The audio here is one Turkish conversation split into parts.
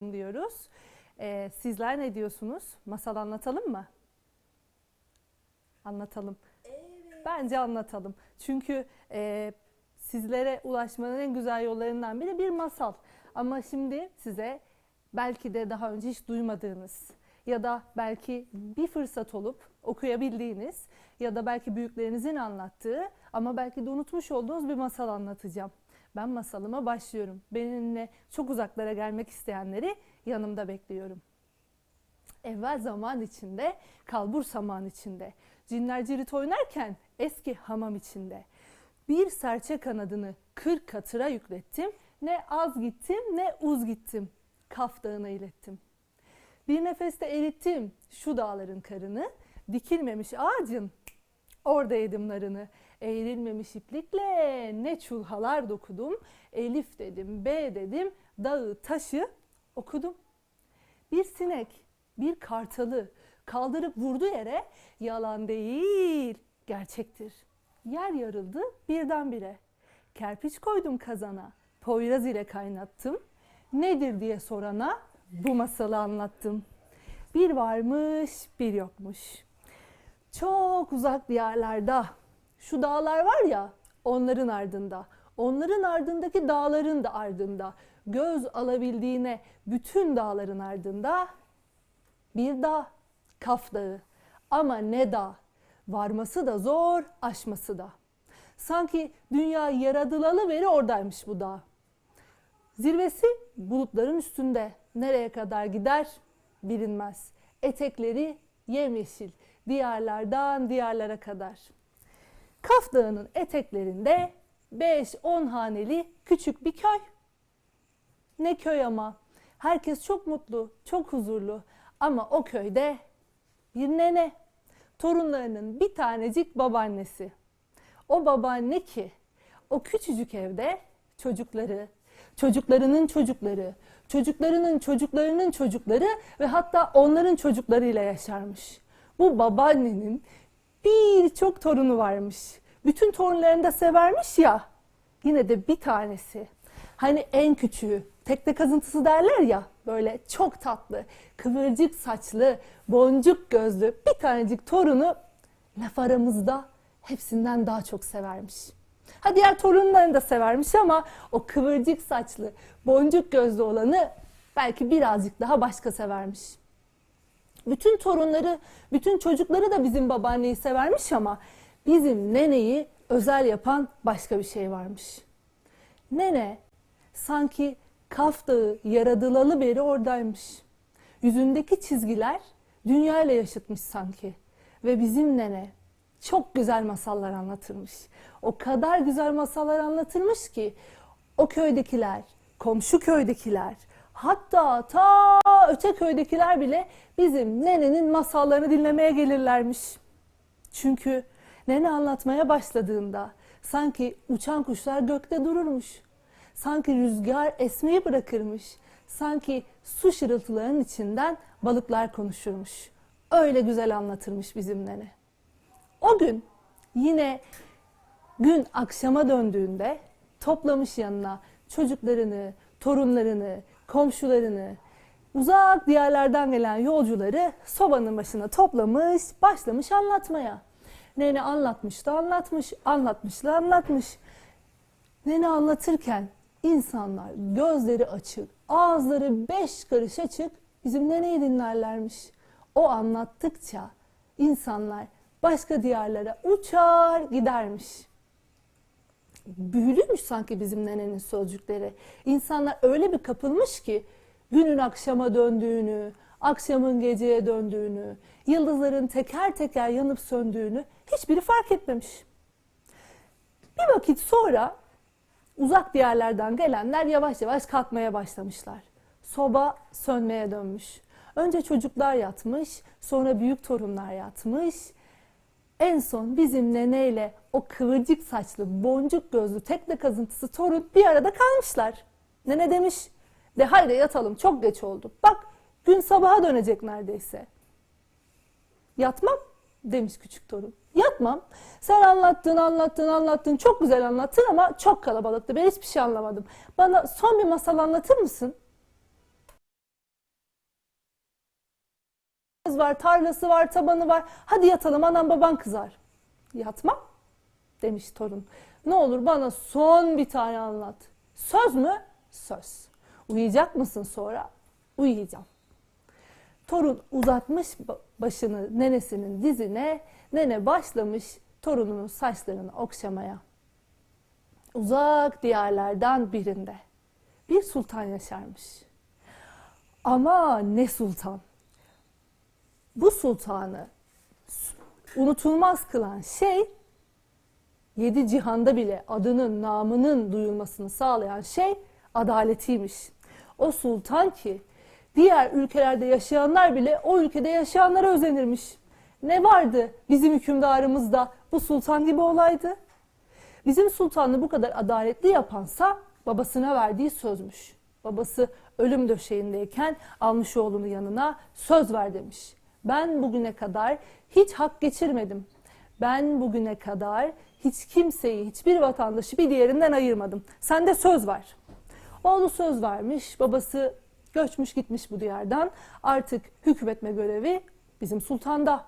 diyoruz. Ee, sizler ne diyorsunuz? Masal anlatalım mı? Anlatalım. Bence anlatalım. Çünkü e, sizlere ulaşmanın en güzel yollarından biri bir masal. Ama şimdi size belki de daha önce hiç duymadığınız ya da belki bir fırsat olup okuyabildiğiniz ya da belki büyüklerinizin anlattığı ama belki de unutmuş olduğunuz bir masal anlatacağım. Ben masalıma başlıyorum. Benimle çok uzaklara gelmek isteyenleri yanımda bekliyorum. Evvel zaman içinde, kalbur saman içinde. Cinler cirit oynarken eski hamam içinde. Bir serçe kanadını kırk katıra yüklettim. Ne az gittim ne uz gittim. Kaf dağına ilettim. Bir nefeste erittim şu dağların karını. Dikilmemiş ağacın orada yedim narını. Eğrilmemiş iplikle ne çulhalar dokudum. Elif dedim, B dedim, dağı taşı okudum. Bir sinek, bir kartalı kaldırıp vurdu yere yalan değil, gerçektir. Yer yarıldı birdenbire. Kerpiç koydum kazana, poyraz ile kaynattım. Nedir diye sorana bu masalı anlattım. Bir varmış, bir yokmuş. Çok uzak diyarlarda şu dağlar var ya onların ardında. Onların ardındaki dağların da ardında. Göz alabildiğine bütün dağların ardında bir dağ, Kaf Dağı. Ama ne dağ? Varması da zor, aşması da. Sanki dünya yaratılalı beri oradaymış bu dağ. Zirvesi bulutların üstünde. Nereye kadar gider bilinmez. Etekleri yemyeşil. Diyarlardan diyarlara kadar. Kaf Dağı'nın eteklerinde 5-10 haneli küçük bir köy. Ne köy ama. Herkes çok mutlu, çok huzurlu. Ama o köyde bir nene, torunlarının bir tanecik babaannesi. O babaanne ki o küçücük evde çocukları, çocuklarının çocukları, çocuklarının çocuklarının çocukları ve hatta onların çocuklarıyla yaşarmış. Bu babaannenin birçok torunu varmış. Bütün torunlarını da severmiş ya. Yine de bir tanesi. Hani en küçüğü, tekne kazıntısı derler ya. Böyle çok tatlı, kıvırcık saçlı, boncuk gözlü bir tanecik torunu laf aramızda hepsinden daha çok severmiş. Ha diğer torunlarını da severmiş ama o kıvırcık saçlı, boncuk gözlü olanı belki birazcık daha başka severmiş. Bütün torunları, bütün çocukları da bizim babaanneyi severmiş ama bizim neneyi özel yapan başka bir şey varmış. Nene sanki Kaf Dağı yaradılalı beri oradaymış. Yüzündeki çizgiler dünya ile yaşıtmış sanki. Ve bizim nene çok güzel masallar anlatırmış. O kadar güzel masallar anlatırmış ki o köydekiler, komşu köydekiler, hatta ta öte köydekiler bile bizim nenenin masallarını dinlemeye gelirlermiş. Çünkü nene anlatmaya başladığında sanki uçan kuşlar gökte dururmuş. Sanki rüzgar esmeyi bırakırmış. Sanki su şırıltılarının içinden balıklar konuşurmuş. Öyle güzel anlatırmış bizim nene. O gün yine gün akşama döndüğünde toplamış yanına çocuklarını, torunlarını, komşularını, uzak diyarlardan gelen yolcuları sobanın başına toplamış, başlamış anlatmaya. Nene anlatmış da anlatmış, anlatmış da anlatmış. Nene anlatırken insanlar gözleri açık, ağızları beş karış açık bizim neneyi dinlerlermiş. O anlattıkça insanlar başka diyarlara uçar gidermiş. Büyülüymüş sanki bizim nenenin sözcükleri. İnsanlar öyle bir kapılmış ki günün akşama döndüğünü, akşamın geceye döndüğünü, yıldızların teker teker yanıp söndüğünü hiçbiri fark etmemiş. Bir vakit sonra uzak diyarlardan gelenler yavaş yavaş kalkmaya başlamışlar. Soba sönmeye dönmüş. Önce çocuklar yatmış, sonra büyük torunlar yatmış. En son bizim neneyle o kıvırcık saçlı, boncuk gözlü tekne kazıntısı torun bir arada kalmışlar. Nene demiş, de haydi yatalım çok geç oldu. Bak gün sabaha dönecek neredeyse. Yatmam demiş küçük torun. Yatmam. Sen anlattın, anlattın, anlattın. Çok güzel anlattın ama çok kalabalıktı. Ben hiçbir şey anlamadım. Bana son bir masal anlatır mısın? var, tarlası var, tabanı var. Hadi yatalım anam baban kızar. Yatmam demiş torun. Ne olur bana son bir tane anlat. Söz mü? Söz. Uyuyacak mısın sonra? Uyuyacağım. Torun uzatmış ba- başını nenesinin dizine, nene başlamış torununun saçlarını okşamaya. Uzak diyarlardan birinde bir sultan yaşarmış. Ama ne sultan? Bu sultanı unutulmaz kılan şey yedi cihanda bile adının, namının duyulmasını sağlayan şey adaletiymiş. O sultan ki diğer ülkelerde yaşayanlar bile o ülkede yaşayanlara özenirmiş. Ne vardı bizim hükümdarımızda bu sultan gibi olaydı? Bizim sultanı bu kadar adaletli yapansa babasına verdiği sözmüş. Babası ölüm döşeğindeyken almış oğlunu yanına söz ver demiş. Ben bugüne kadar hiç hak geçirmedim. Ben bugüne kadar hiç kimseyi, hiçbir vatandaşı bir diğerinden ayırmadım. Sen de söz ver. Oğlu söz vermiş, babası göçmüş gitmiş bu diyardan. Artık hükmetme görevi bizim sultanda.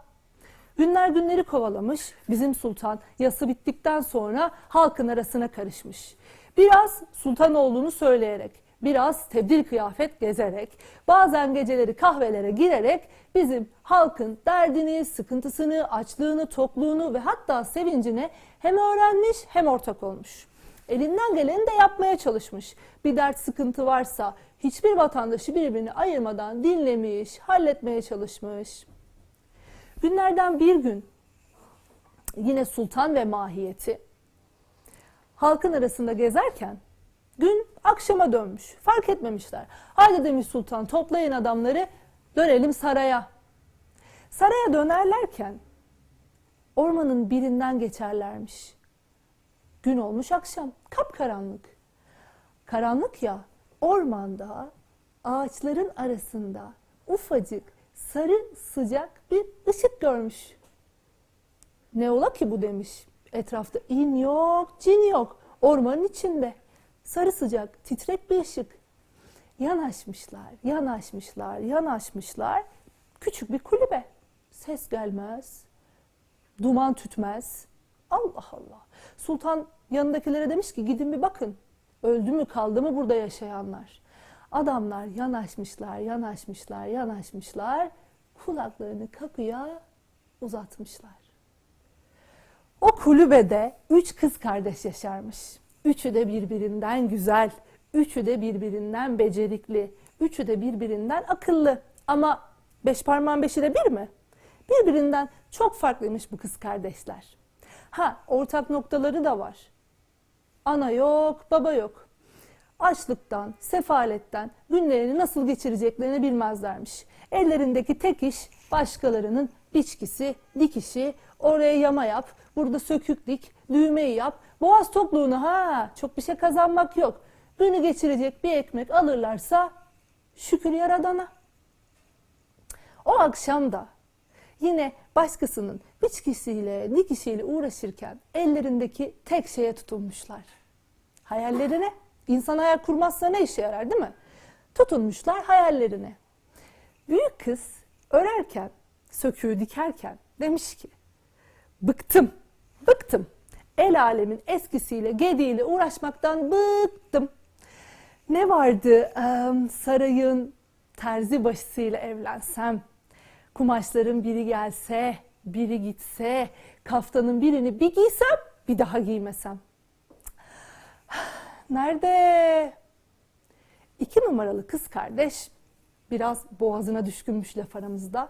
Günler günleri kovalamış. Bizim sultan yası bittikten sonra halkın arasına karışmış. Biraz sultan olduğunu söyleyerek, biraz tebdil kıyafet gezerek, bazen geceleri kahvelere girerek bizim halkın derdini, sıkıntısını, açlığını, tokluğunu ve hatta sevincine hem öğrenmiş hem ortak olmuş. Elinden geleni de yapmaya çalışmış. Bir dert sıkıntı varsa hiçbir vatandaşı birbirini ayırmadan dinlemiş, halletmeye çalışmış. Günlerden bir gün yine sultan ve mahiyeti halkın arasında gezerken gün akşama dönmüş. Fark etmemişler. Haydi demiş sultan toplayın adamları dönelim saraya. Saraya dönerlerken ormanın birinden geçerlermiş. Gün olmuş akşam. Kapkaranlık. Karanlık ya ormanda ağaçların arasında ufacık sarı sıcak bir ışık görmüş. Ne ola ki bu demiş. Etrafta in yok, cin yok. Ormanın içinde. Sarı sıcak, titrek bir ışık. Yanaşmışlar, yanaşmışlar, yanaşmışlar. Küçük bir kulübe. Ses gelmez. Duman tütmez. Allah Allah. Sultan yanındakilere demiş ki gidin bir bakın. Öldü mü kaldı mı burada yaşayanlar. Adamlar yanaşmışlar, yanaşmışlar, yanaşmışlar. Kulaklarını kapıya uzatmışlar. O kulübede üç kız kardeş yaşarmış. Üçü de birbirinden güzel, üçü de birbirinden becerikli, üçü de birbirinden akıllı. Ama beş parmağın beşi de bir mi? Birbirinden çok farklıymış bu kız kardeşler. Ha ortak noktaları da var. Ana yok, baba yok. Açlıktan, sefaletten günlerini nasıl geçireceklerini bilmezlermiş. Ellerindeki tek iş başkalarının biçkisi, dikişi, oraya yama yap, burada sökük dik, düğmeyi yap. Boğaz tokluğunu ha çok bir şey kazanmak yok. Günü geçirecek bir ekmek alırlarsa şükür yaradana. O akşam da yine başkasının biçkisiyle, dikişiyle uğraşırken ellerindeki tek şeye tutunmuşlar. Hayallerine. İnsan hayal kurmazsa ne işe yarar değil mi? Tutunmuşlar hayallerine. Büyük kız örerken, söküğü dikerken demiş ki bıktım, bıktım. El alemin eskisiyle, gediğiyle uğraşmaktan bıktım. Ne vardı sarayın terzi başısıyla evlensem, kumaşların biri gelse, biri gitse, kaftanın birini bir giysem, bir daha giymesem. Nerede? İki numaralı kız kardeş biraz boğazına düşkünmüş laf aramızda.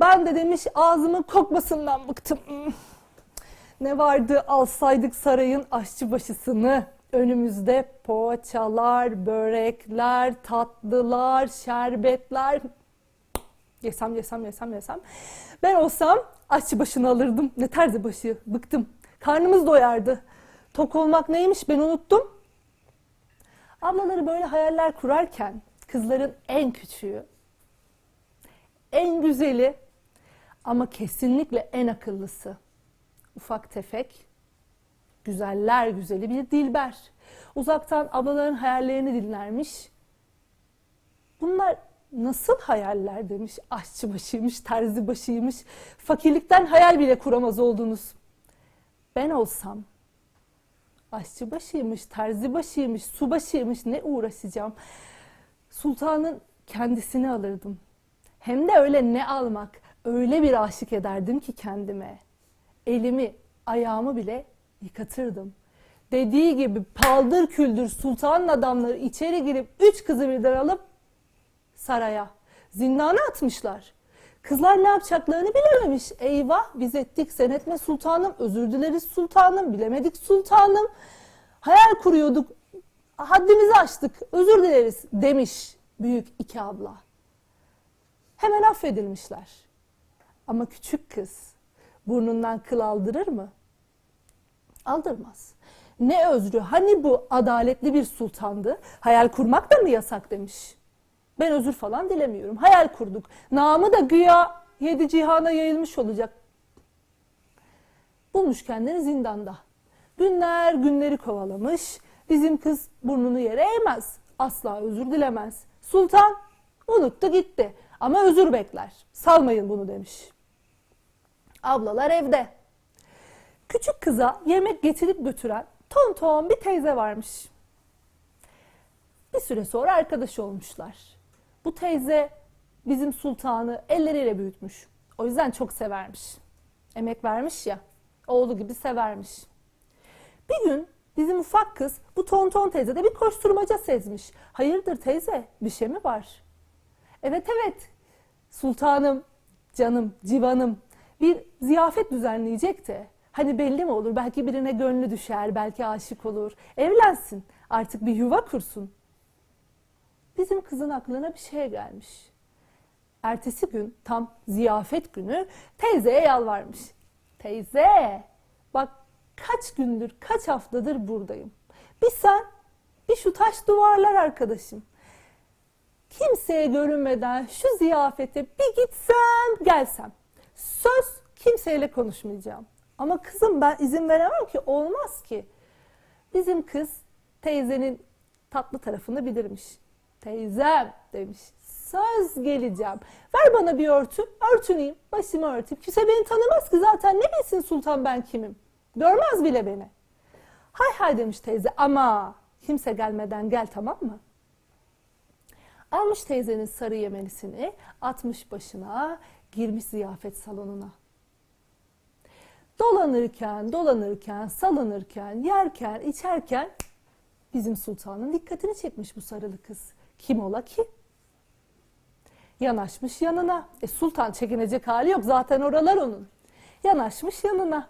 Ben de demiş ağzımın kokmasından bıktım. Ne vardı alsaydık sarayın aşçı başısını. Önümüzde poğaçalar, börekler, tatlılar, şerbetler. Yesem yesem yesem yesem. Ben olsam aşçı başını alırdım. Ne terzi başı bıktım. Karnımız doyardı. Tok olmak neymiş ben unuttum. Ablaları böyle hayaller kurarken kızların en küçüğü, en güzeli ama kesinlikle en akıllısı ufak tefek, güzeller güzeli bir Dilber. Uzaktan ablaların hayallerini dinlermiş. Bunlar nasıl hayaller demiş. Aşçı başıymış, terzi başıymış. Fakirlikten hayal bile kuramaz oldunuz. Ben olsam aşçı başıymış, terzi başıymış, su başıymış ne uğraşacağım. Sultanın kendisini alırdım. Hem de öyle ne almak, öyle bir aşık ederdim ki kendime. Elimi, ayağımı bile yıkatırdım. Dediği gibi paldır küldür sultanın adamları içeri girip üç kızı birden alıp saraya, zindana atmışlar. Kızlar ne yapacaklarını bilememiş. Eyvah biz ettik sen etme sultanım, özür dileriz sultanım, bilemedik sultanım. Hayal kuruyorduk, haddimizi aştık, özür dileriz demiş büyük iki abla. Hemen affedilmişler. Ama küçük kız burnundan kıl aldırır mı? Aldırmaz. Ne özrü? Hani bu adaletli bir sultandı? Hayal kurmak da mı yasak demiş. Ben özür falan dilemiyorum. Hayal kurduk. Namı da güya yedi cihana yayılmış olacak. Bulmuş kendini zindanda. Günler günleri kovalamış. Bizim kız burnunu yere eğmez. Asla özür dilemez. Sultan unuttu gitti. Ama özür bekler. Salmayın bunu demiş. Ablalar evde. Küçük kıza yemek getirip götüren ton ton bir teyze varmış. Bir süre sonra arkadaş olmuşlar. Bu teyze bizim sultanı elleriyle büyütmüş. O yüzden çok severmiş. Emek vermiş ya, oğlu gibi severmiş. Bir gün bizim ufak kız bu tonton teyze de bir koşturmaca sezmiş. Hayırdır teyze, bir şey mi var? Evet evet, sultanım, canım, civanım bir ziyafet düzenleyecek de. Hani belli mi olur? Belki birine gönlü düşer, belki aşık olur. Evlensin, artık bir yuva kursun. Bizim kızın aklına bir şey gelmiş. Ertesi gün tam ziyafet günü teyzeye yalvarmış. Teyze bak kaç gündür kaç haftadır buradayım. Bir sen bir şu taş duvarlar arkadaşım. Kimseye görünmeden şu ziyafete bir gitsem gelsem. Söz kimseyle konuşmayacağım. Ama kızım ben izin veremem ki olmaz ki. Bizim kız teyzenin tatlı tarafını bilirmiş. Teyzem demiş. Söz geleceğim. Ver bana bir örtü. Örtüneyim. Başımı örteyim. Kimse beni tanımaz ki zaten. Ne bilsin sultan ben kimim. Görmez bile beni. Hay hay demiş teyze ama kimse gelmeden gel tamam mı? Almış teyzenin sarı yemelisini, atmış başına, girmiş ziyafet salonuna. Dolanırken, dolanırken, salınırken, yerken, içerken bizim sultanın dikkatini çekmiş bu sarılı kız. Kim ola ki? Yanaşmış yanına. E sultan çekinecek hali yok zaten oralar onun. Yanaşmış yanına.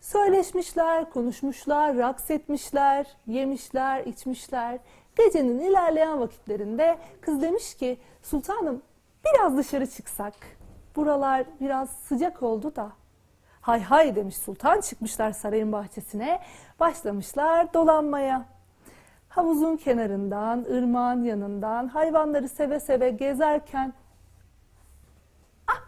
Söyleşmişler, konuşmuşlar, raks etmişler, yemişler, içmişler. Gecenin ilerleyen vakitlerinde kız demiş ki sultanım biraz dışarı çıksak. Buralar biraz sıcak oldu da. Hay hay demiş sultan çıkmışlar sarayın bahçesine başlamışlar dolanmaya. Havuzun kenarından, ırmağın yanından hayvanları seve seve gezerken ah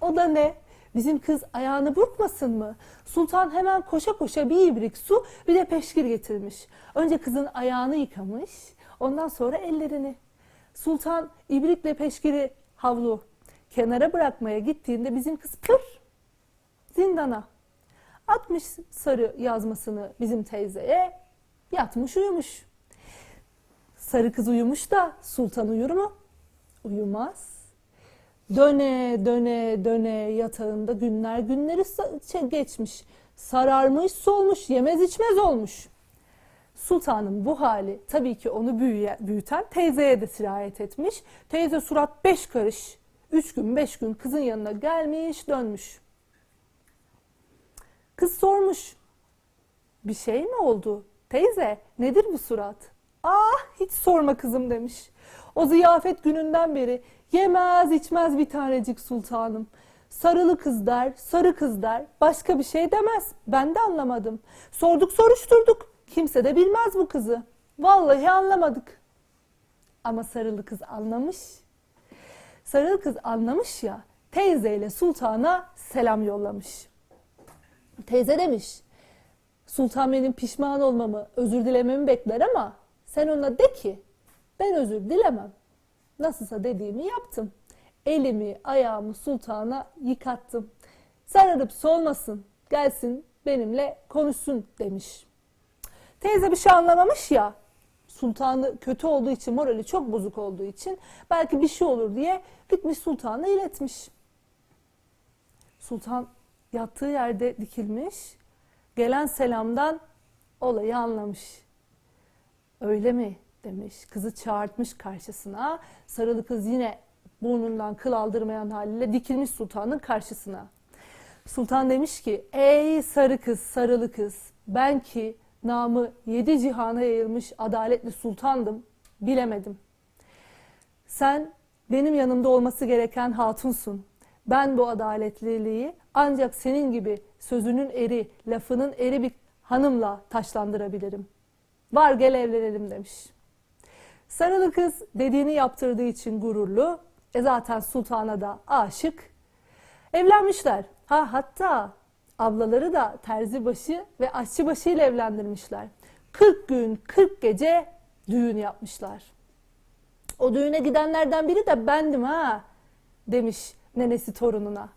o da ne? Bizim kız ayağını burkmasın mı? Sultan hemen koşa koşa bir ibrik su bir de peşkir getirmiş. Önce kızın ayağını yıkamış ondan sonra ellerini. Sultan ibrikle peşkiri havlu kenara bırakmaya gittiğinde bizim kız pır zindana. Atmış sarı yazmasını bizim teyzeye yatmış uyumuş. Sarı kız uyumuş da sultan uyur mu? Uyumaz. Döne döne döne yatağında günler günleri sa- geçmiş. Sararmış solmuş yemez içmez olmuş. Sultanın bu hali tabii ki onu büyüye, büyüten teyzeye de sirayet etmiş. Teyze surat beş karış. Üç gün beş gün kızın yanına gelmiş dönmüş. Kız sormuş. Bir şey mi oldu? Teyze nedir bu surat? Ah hiç sorma kızım demiş. O ziyafet gününden beri yemez içmez bir tanecik sultanım. Sarılı kız der, sarı kız der. Başka bir şey demez. Ben de anlamadım. Sorduk soruşturduk. Kimse de bilmez bu kızı. Vallahi anlamadık. Ama sarılı kız anlamış. Sarılı kız anlamış ya teyzeyle sultana selam yollamış. Teyze demiş, sultan benim pişman olmamı, özür dilememi bekler ama sen ona de ki ben özür dilemem. nasılsa dediğimi yaptım. Elimi ayağımı sultana yıkattım. Sararıp solmasın gelsin benimle konuşsun demiş. Teyze bir şey anlamamış ya. Sultanı kötü olduğu için, morali çok bozuk olduğu için belki bir şey olur diye gitmiş sultana iletmiş. Sultan yattığı yerde dikilmiş. Gelen selamdan olayı anlamış. Öyle mi demiş. Kızı çağırtmış karşısına. Sarılı kız yine burnundan kıl aldırmayan haliyle dikilmiş sultanın karşısına. Sultan demiş ki ey sarı kız sarılı kız ben ki namı yedi cihana yayılmış adaletli sultandım bilemedim. Sen benim yanımda olması gereken hatunsun. Ben bu adaletliliği ancak senin gibi sözünün eri, lafının eri bir hanımla taşlandırabilirim. Var gel evlenelim demiş. Sarılı kız dediğini yaptırdığı için gururlu. E zaten sultana da aşık. Evlenmişler. Ha hatta ablaları da terzibaşı ve aşçıbaşı ile evlendirmişler. 40 gün 40 gece düğün yapmışlar. O düğüne gidenlerden biri de bendim ha demiş nenesi torununa.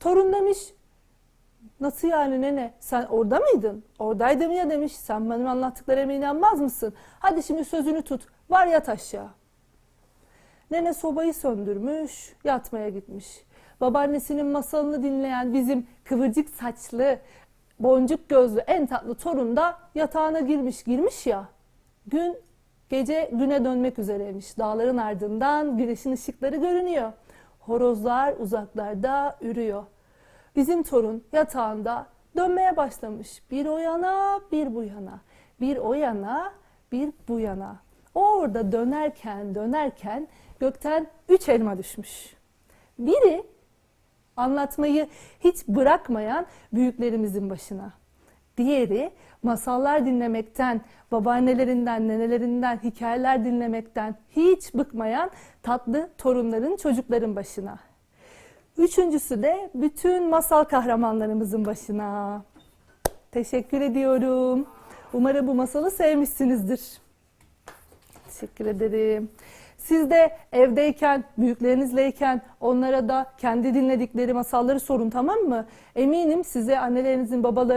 Torun demiş nasıl yani nene sen orada mıydın? Oradaydım ya demiş sen benim anlattıklarıma inanmaz mısın? Hadi şimdi sözünü tut var yat aşağı. Nene sobayı söndürmüş, yatmaya gitmiş. Babaannesinin masalını dinleyen bizim kıvırcık saçlı, boncuk gözlü en tatlı torun da yatağına girmiş, girmiş ya. Gün gece güne dönmek üzereymiş. Dağların ardından güneşin ışıkları görünüyor. Horozlar uzaklarda ürüyor. Bizim torun yatağında dönmeye başlamış. Bir o yana, bir bu yana. Bir o yana, bir bu yana. O orada dönerken dönerken gökten üç elma düşmüş. Biri anlatmayı hiç bırakmayan büyüklerimizin başına. Diğeri masallar dinlemekten, babaannelerinden, nenelerinden hikayeler dinlemekten hiç bıkmayan tatlı torunların, çocukların başına. Üçüncüsü de bütün masal kahramanlarımızın başına. Teşekkür ediyorum. Umarım bu masalı sevmişsinizdir. Teşekkür ederim. Siz de evdeyken, büyüklerinizleyken onlara da kendi dinledikleri masalları sorun tamam mı? Eminim size annelerinizin, babalarınızın